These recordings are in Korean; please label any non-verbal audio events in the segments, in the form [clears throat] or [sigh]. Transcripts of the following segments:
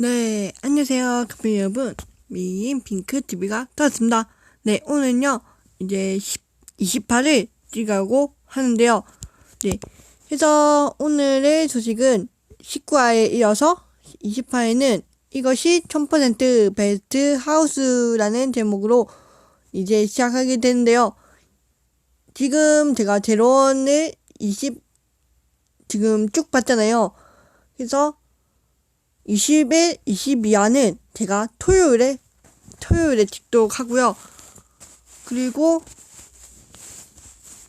네, 안녕하세요. 커피 여러분. 미인 핑크 TV가 떠났습니다. 네, 오늘은요, 이제 10, 28일 찍어가고 하는데요. 네, 그래서 오늘의 소식은 19화에 이어서 28회는 이것이 1000% 베스트 하우스라는 제목으로 이제 시작하게 되는데요. 지금 제가 제로원을 20, 지금 쭉 봤잖아요. 그래서 20일, 22화는 제가 토요일에, 토요일에 찍도록 하고요. 그리고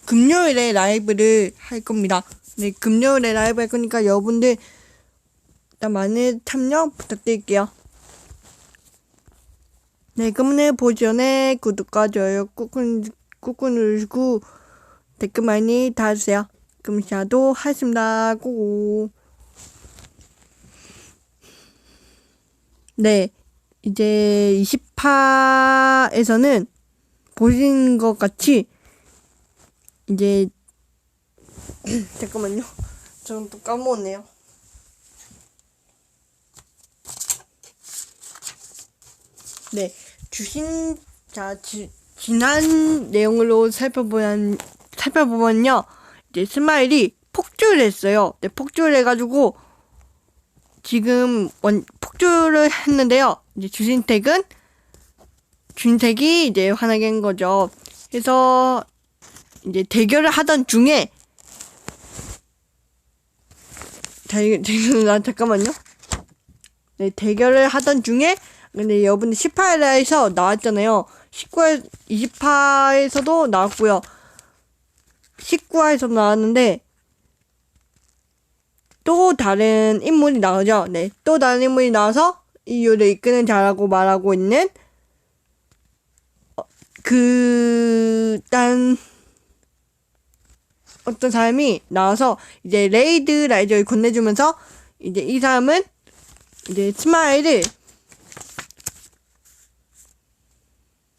금요일에 라이브를 할 겁니다. 네, 금요일에 라이브 할 거니까 여러분들 일단 많은 참여 부탁드릴게요. 네, 그러면 보기 전에 구독과 좋아요 꾹꾹, 꾹꾹 누르시고 댓글 많이 달아주세요. 그럼 시작도 하겠습니다. 고 네, 이제 20화에서는 보신 것 같이 이제 [clears throat] 잠깐만요. 저는 또 까먹었네요. 네, 주신 자 지, 지난 내용으로 살펴보면 살펴보면요, 이제 스마일이 폭주를 했어요. 네, 폭주를 해가지고 지금 원 폭주를 했는데요. 이제 주신택은 주신택이 이제 화나게 한 거죠. 그래서 이제 대결을 하던 중에 대, 대, 나 잠깐만요. 네, 대결을 하던 중에 근데 여러분들 18화에서 나왔잖아요. 19화, 20화에서도 나왔고요. 19화에서 나왔는데 또 다른 인물이 나오죠. 네, 또 다른 인물이 나와서 이유를 이끄는 자라고 말하고 있는 어, 그딴 어떤 사람이 나와서 이제 레이드 라이저를 건네주면서 이제 이 사람은 이제 스마일을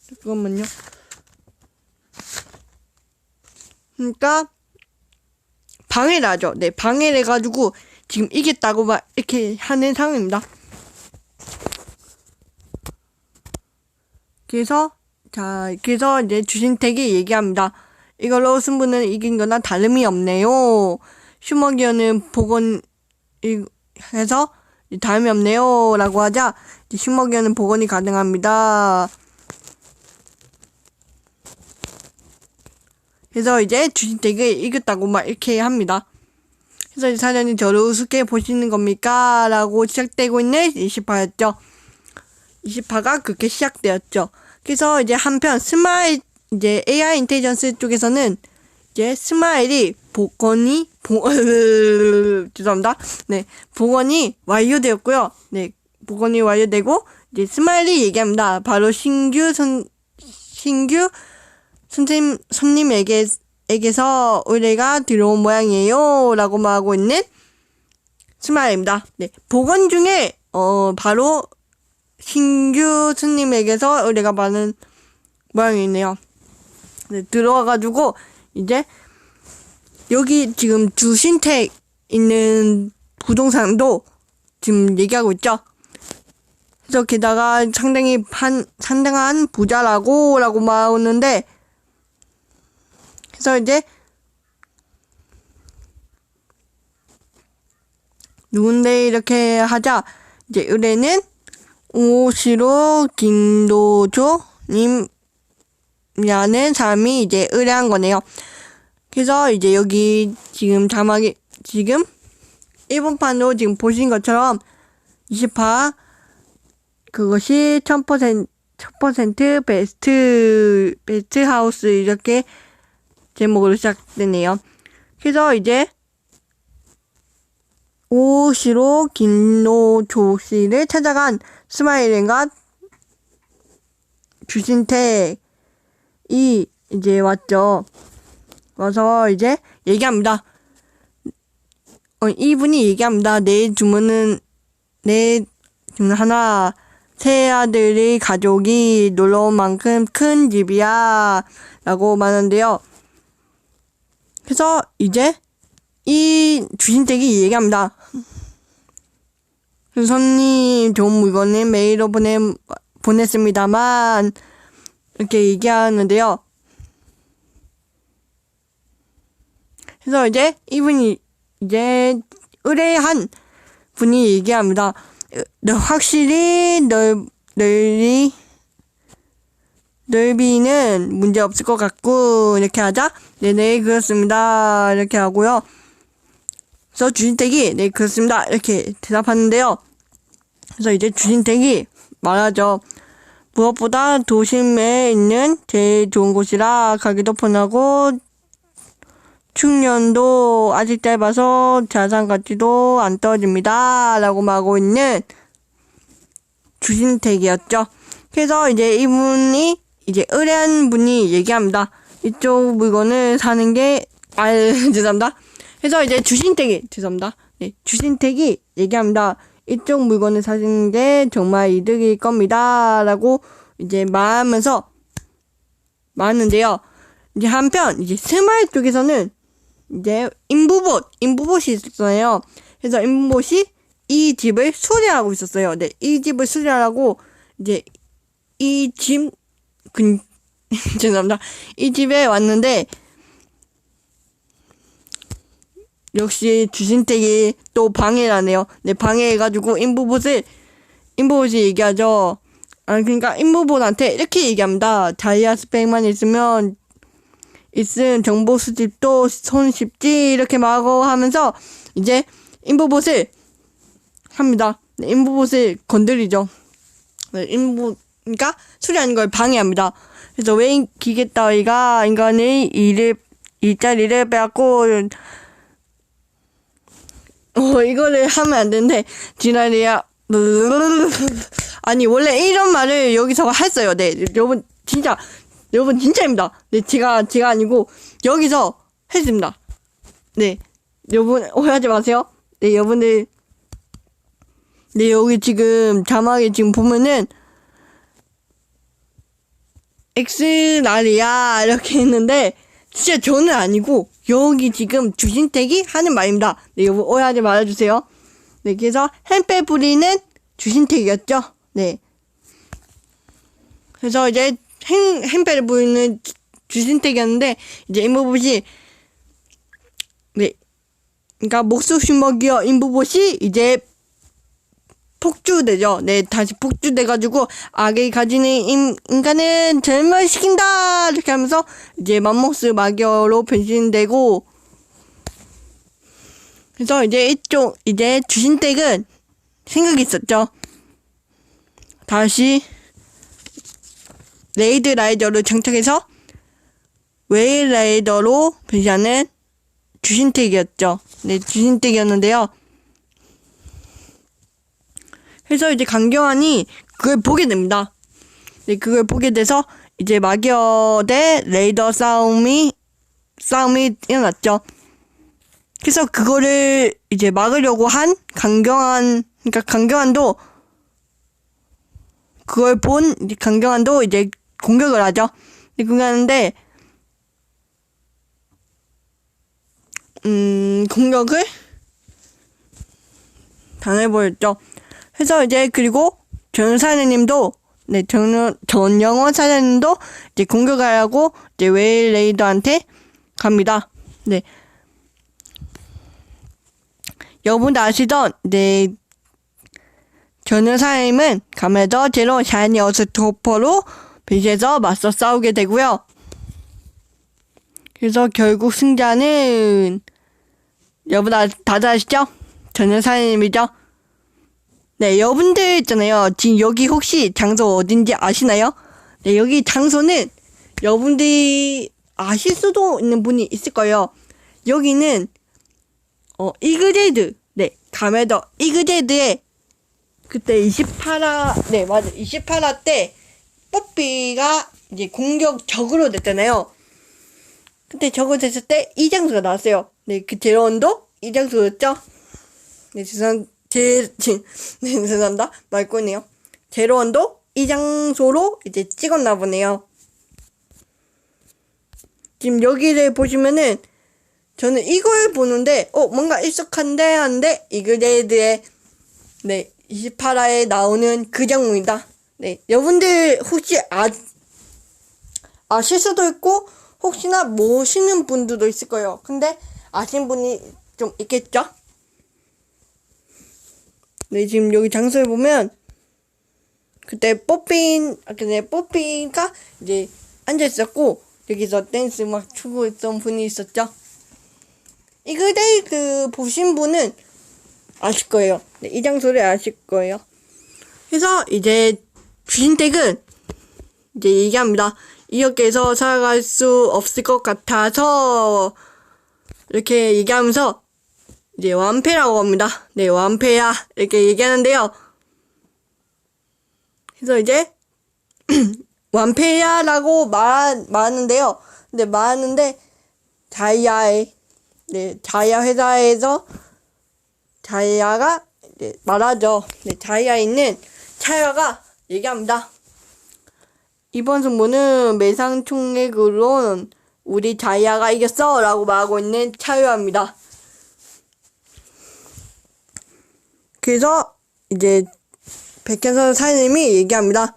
잠깐만요. 그러니까 방해를 하죠. 네, 방해를 해가지고 지금 이겼다고 막 이렇게 하는 상황입니다. 그래서 자, 그래서 이제 주신택이 얘기합니다. 이걸로 승부는 이긴 거나 다름이 없네요. 슈머기어는 복원 해서 다름이 없네요. 라고 하자 슈머기어는 복원이 가능합니다. 그래서 이제 주신택이 이겼다고 막 이렇게 합니다. 그래서 사장님 저를 우습게 보시는 겁니까? 라고 시작되고 있는 20화였죠. 20화가 그렇게 시작되었죠. 그래서 이제 한편 스마일 이제 AI 인텔리전스 쪽에서는 이제 스마일이 복원이 보 [laughs] 죄송합니다. 네 복원이 완료되었고요. 네 복원이 완료되고 이제 스마일이 얘기합니다. 바로 신규 선 신규 선생님, 손님에게, 에게서 의뢰가 들어온 모양이에요. 라고 말하고 있는 스마일입니다. 네. 보건 중에, 어, 바로 신규 손님에게서 의뢰가 받은 모양이네요. 네. 들어와가지고, 이제, 여기 지금 주신택 있는 부동산도 지금 얘기하고 있죠. 그래서 게다가 상당히 한, 상당한 부자라고, 라고 말하는데, 그래서 이제 누군데 이렇게 하자 이제 의뢰는 오시로 김도조님이라는 사람이 이제 의뢰한 거네요. 그래서 이제 여기 지금 자막이 지금 1번판으로 지금 보신 것처럼 20화 그것이 1000% 1000% 베스트 베스트 하우스 이렇게 제목으로 시작되네요. 그래서 이제 오시로 김노조 씨를 찾아간 스마일과 주신택이 이제 왔죠. 와서 이제 얘기합니다. 어, 이분이 얘기합니다. 내 주문은 내 주문 하나 새 아들이 가족이 놀러 온 만큼 큰 집이야 라고 말하는데요. 그래서 이제 이 주신택이 얘기합니다. 손님 좋은 물건을 메일로 보내 보냈습니다만 이렇게 얘기하는데요. 그래서 이제 이분이 이제 의뢰한 분이 얘기합니다. 너 확실히 넓 넓이 넓이는 문제 없을 것 같고 이렇게 하자. 네네 그렇습니다. 이렇게 하고요. 그래서 주진택이 네 그렇습니다. 이렇게 대답하는데요. 그래서 이제 주진택이 말하죠. 무엇보다 도심에 있는 제일 좋은 곳이라 가기도 편하고 충년도 아직 짧아서 자산 가치도 안 떨어집니다. 라고 말하고 있는 주진택이었죠. 그래서 이제 이분이 이제 의뢰한 분이 얘기합니다. 이쪽 물건을 사는 게, 아, [laughs] 죄송합니다. 그래서 이제 주신택이, 죄송합니다. 네, 주신택이 얘기합니다. 이쪽 물건을 사는 게 정말 이득일 겁니다. 라고 이제 말하면서 말하는데요. 이제 한편, 이제 스마일 쪽에서는 이제 인부봇, 인부봇이 있었어요. 그래서 인부봇이 이 집을 수리하고 있었어요. 네, 이 집을 수리하라고 이제 이 집, 근, [laughs] 죄송합니다. 이 집에 왔는데, 역시 주신택이 또 방해를 하네요. 네, 방해해가지고 인부봇을, 인부봇이 얘기하죠. 아, 그러니까 인부봇한테 이렇게 얘기합니다. 다이아 스펙만 있으면, 있은 정보 수집도 손 쉽지, 이렇게 말하고 하면서, 이제 인부봇을 합니다. 네, 인부봇을 건드리죠. 네, 인부, 그러니까 수리하는 걸 방해합니다. 그래서 왜 기계 따위가 인간의 일을 일자리를 빼앗고 어 이거를 하면 안 되는데 지난이야 [laughs] 아니 원래 이런 말을 여기서 했어요. 네 여러분 진짜 여러분 진짜입니다. 네 제가 제가 아니고 여기서 했습니다. 네 여러분 오해하지 마세요. 네 여러분들 네 여기 지금 자막에 지금 보면은 엑스날이야 이렇게 했는데 진짜 저는 아니고 여기 지금 주신택이 하는 말입니다. 네 여러분 오해하지 말아주세요. 네 그래서 햄빼 부리는 주신택이었죠. 네 그래서 이제 햄 햄빼를 부리는 주- 주신택이었는데 이제 임무봇이 네 그러니까 목숨 먹이어 임무봇이 이제 폭주되죠. 네, 다시 폭주돼가지고 악이 가지는 인, 인간은 절멸시킨다 이렇게 하면서 이제 맘모스 마녀로 변신되고 그래서 이제 이쪽 이제 주신택은 생각이 있었죠. 다시 레이드 라이더를 장착해서 웨이 라이더로 변신하는 주신택이었죠. 네, 주신택이었는데요. 그래서 이제 강경환이 그걸 보게 됩니다. 네, 그걸 보게 돼서 이제 마기어 대 레이더 싸움이 싸움이 일어났죠. 그래서 그거를 이제 막으려고 한 강경환 그러니까 강경환도 그걸 본 강경환도 이제 공격을 하죠. 네, 공격하는데 음 공격을 당해버렸죠. 그래서 이제 그리고 전사님도 네 전, 전영원 사장님도 이제 공격하려고 이제 웨일 레이더한테 갑니다. 네. 여러분도 아시던 네 전여사님은 가메더 제로 샤이니 어스토퍼로 빛에서 맞서 싸우게 되고요. 그래서 결국 승자는 여러분 다, 다들 아시죠? 전여사님이죠? 네, 여러분들 있잖아요. 지금 여기 혹시 장소 어딘지 아시나요? 네, 여기 장소는 여러분들이 아실 수도 있는 분이 있을 거예요. 여기는 어 이그제드 네 가메더 이그제드의 그때 28화 네 맞아 28화 때 뽀삐가 이제 공격 적으로 됐잖아요. 그때 적으로 됐을 때 이 장소가 나왔어요. 네 그 제로원도 이 장소였죠. 네 죄송 제, 제 네, 죄송합니다. 말꼬네요. 제로원도 이 장소로 이제 찍었나 보네요. 지금 여기를 보시면은 저는 이걸 보는데 어 뭔가 익숙한데 한데 이그레드의 네 28화에 나오는 그 장면이다. 네, 여러분들 혹시 아, 아실 수도 있고, 혹시나 모르시는 분들도 있을 거예요. 근데 아시는 분이 좀 있겠죠? 네, 지금 여기 장소에 보면, 그때 뽀삐인, 아, 근데 뽀삐가 이제 앉아 있었고, 여기서 댄스 막 추고 있던 분이 있었죠? 이 그대 그 보신 분은 아실 거예요. 네, 이 장소를 아실 거예요. 그래서 이제 주인댁은 이제 얘기합니다. 이렇게 해서 살아갈 수 없을 것 같아서 이렇게 얘기하면서 이제 완패라고 합니다. 네, 완패야 이렇게 얘기하는데요. 그래서 이제 [clears throat] 완패야 라고 말 말하는데요. 근데 말하는데 자이아의 네, 자이아 회사에서 자이아가 네, 말하죠. 네, 자이아에 있는 차야가 얘기합니다. 이번 승부는 매상 총액으로는 우리 자이아가 이겼어 라고 말하고 있는 차유입니다. 그래서 이제 백현선 사장님이 얘기합니다.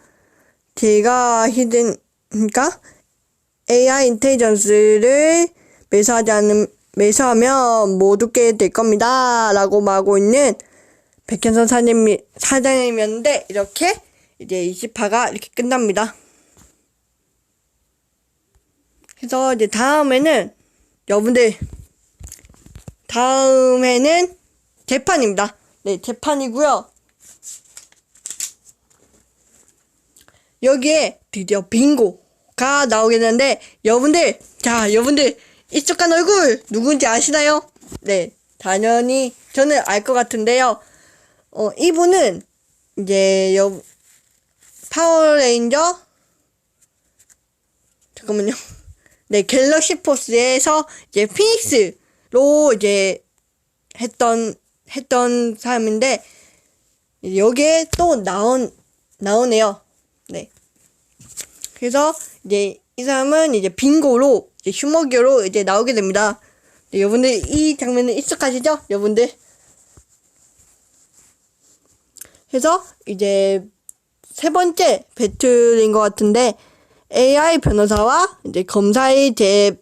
제가 히든, 그러니까 AI 인텔리전스를 매수하지 않는, 매수하면 못 웃게 될 겁니다. 라고 말하고 있는 백현선 사장님이, 사장님이었는데, 이렇게 이제 20화가 이렇게 끝납니다. 그래서 이제 다음에는, 여러분들, 다음에는 재판입니다. 네, 재판이고요. 여기에 드디어 빙고가 나오게 되는데 여러분들 자 여러분들 익숙한 얼굴 누군지 아시나요? 네 당연히 저는 알 것 같은데요. 어 이분은 이제 여 파워레인저 잠깐만요. [laughs] 네 갤럭시 포스에서 이제 피닉스로 이제 했던 했던 사람인데 여기에 또 나온 나오네요. 네. 그래서 이제 이 사람은 이제 빙고로 이제 휴머기어로 이제 나오게 됩니다. 네, 여러분들 이 장면은 익숙하시죠? 여러분들. 그래서 이제 세 번째 배틀인 것 같은데 AI 변호사와 이제 검사의 재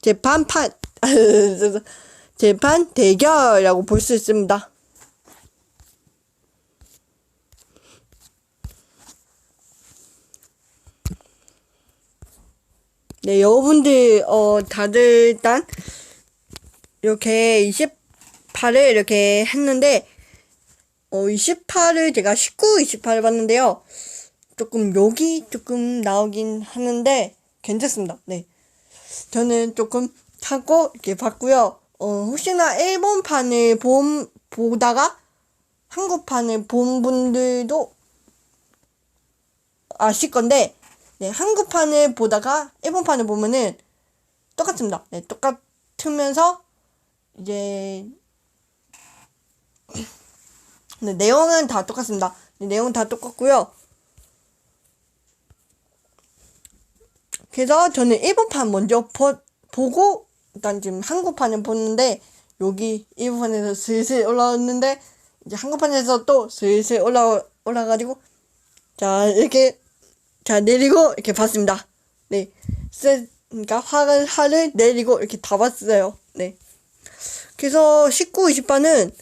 재판 판 [laughs] 재판 대결이라고 볼 수 있습니다. 네, 여러분들, 어, 다들 일단, 이렇게 28을 이렇게 했는데, 어, 28을 제가 19, 28을 봤는데요. 조금 욕이 조금 나오긴 하는데, 괜찮습니다. 네. 저는 조금 하고, 이렇게 봤고요. 어, 혹시나 일본판을 본, 보다가, 한국판을 본 분들도 아실 건데, 네, 한국판을 보다가 일본판을 보면은 똑같습니다. 네, 똑같으면서 이제 [clears throat] 네, 내용은 다 똑같습니다. 네, 내용은 다 똑같고요. 그래서 저는 일본판 먼저 보, 보고 일단 지금 한국판을 보는데 여기 일본판에서 슬슬 올라왔는데 이제 한국판에서 또 슬슬 올라 올라가지고 자 이렇게 자, 내리고 이렇게 봤습니다. 네. 그러니까 화를, 화를 내리고 이렇게 다 봤어요. 네. 그래서 19, 20반은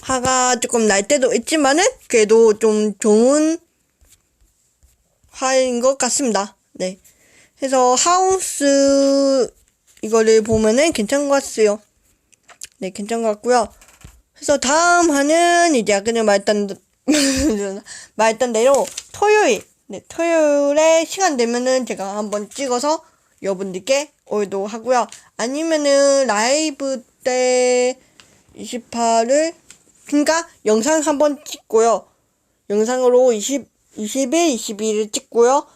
화가 조금 날 때도 있지만은 그래도 좀 좋은 화인 것 같습니다. 네. 그래서 하우스 이거를 보면은 괜찮은 것 같아요. 네, 괜찮은 것 같고요. 그래서 다음 화는 이제 아까 전에 말했던 [laughs] 말했던 대로 토요일 네, 토요일에 시간 되면은 제가 한번 찍어서 여러분들께 올도 하고요. 아니면은 라이브 때 28을 그러니까 영상 한번 찍고요. 영상으로 20 20일, 22일 찍고요.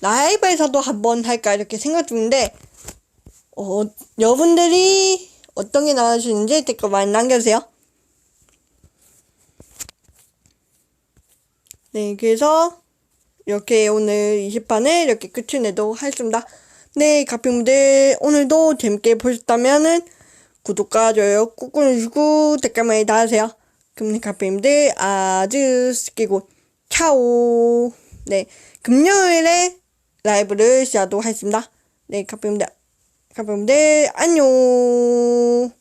라이브에서도 한번 할까 이렇게 생각 중인데 어, 여러분들이 어떤 게 나와주시는지 댓글 많이 남겨주세요. 네, 그래서 이렇게 오늘 20판을 이렇게 끝을 내도록 하겠습니다. 네, 가평분들 오늘도 재밌게 보셨다면은 구독과 좋아요 꾹꾹 누르시고 댓글 많이 달아주세요. 그럼 카페님들 아주 스키고 차오. 네, 금요일에 라이브를 시작하도록 하겠습니다. 네, 카페님들, 카페님들 안녕.